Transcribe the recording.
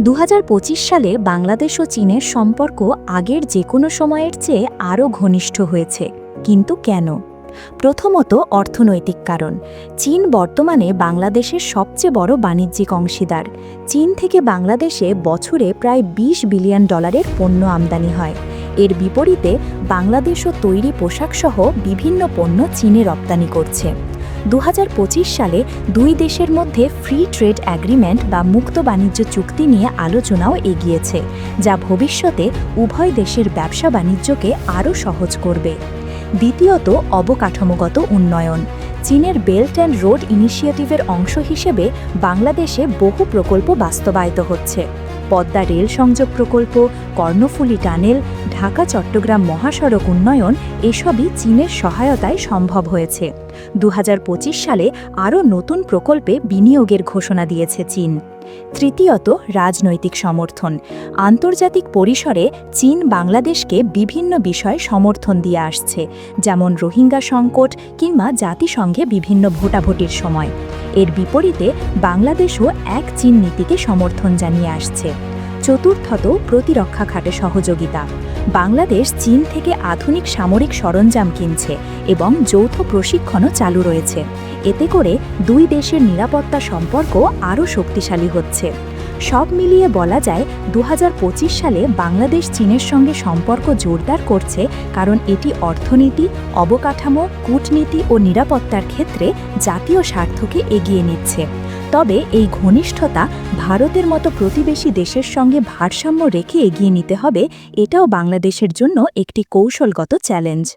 দু হাজার পঁচিশ সালে বাংলাদেশ ও চীনের সম্পর্ক আগের যে কোনো সময়ের চেয়ে আরও ঘনিষ্ঠ হয়েছে। কিন্তু কেন? প্রথমত অর্থনৈতিক কারণ। চীন বর্তমানে বাংলাদেশের সবচেয়ে বড় বাণিজ্যিক অংশীদার। চীন থেকে বাংলাদেশে বছরে প্রায় ২০ বিলিয়ন ডলারের পণ্য আমদানি হয়। এর বিপরীতে বাংলাদেশও তৈরি পোশাকসহ বিভিন্ন পণ্য চীনে রপ্তানি করছে। দু হাজার পঁচিশ সালে দুই দেশের মধ্যে ফ্রি ট্রেড অ্যাগ্রিমেন্ট বা মুক্ত বাণিজ্য চুক্তি নিয়ে আলোচনাও এগিয়েছে, যা ভবিষ্যতে উভয় দেশের ব্যবসা বাণিজ্যকে আরও সহজ করবে। দ্বিতীয়ত, অবকাঠামোগত উন্নয়ন। চীনের বেল্ট অ্যান্ড রোড ইনিশিয়েটিভের অংশ হিসেবে বাংলাদেশে বহু প্রকল্প বাস্তবায়িত হচ্ছে। পদ্মা রেল সংযোগ প্রকল্প, কর্ণফুলী টানেল, ঢাকা, চট্টগ্রাম মহাসড়ক উন্নয়ন এসবই চীনের সহায়তায় সম্ভব হয়েছে। দু হাজার পঁচিশ সালে আরও নতুন প্রকল্পে বিনিয়োগের ঘোষণা দিয়েছে চীন। তৃতীয়ত রাজনৈতিক সমর্থন। আন্তর্জাতিক পরিসরে চীন বাংলাদেশকে বিভিন্ন বিষয়ে সমর্থন দিয়ে আসছে, যেমন রোহিঙ্গা সংকট কিংবা জাতিসংঘে বিভিন্ন ভোটাভুটির সময়। এর বিপরীতে বাংলাদেশও এক চীন নীতিকে সমর্থন জানিয়ে আসছে। চতুর্থত প্রতিরক্ষা খাতে সহযোগিতা। বাংলাদেশ চীন থেকে আধুনিক সামরিক সরঞ্জাম কিনছে এবং যৌথ প্রশিক্ষণও চালু রয়েছে। এতে করে দুই দেশের নিরাপত্তা সম্পর্ক আরও শক্তিশালী হচ্ছে। সব মিলিয়ে বলা যায় দু হাজার পঁচিশ সালে বাংলাদেশ চীনের সঙ্গে সম্পর্ক জোরদার করছে কারণ এটি অর্থনীতি, অবকাঠামো, কূটনীতি ও নিরাপত্তার ক্ষেত্রে জাতীয় স্বার্থকে এগিয়ে নিচ্ছে। তবে এই ঘনিষ্ঠতা ভারতের মতো প্রতিবেশী দেশের সঙ্গে ভারসাম্য রেখে এগিয়ে নিতে হবে, এটাও বাংলাদেশের জন্য একটি কৌশলগত চ্যালেঞ্জ।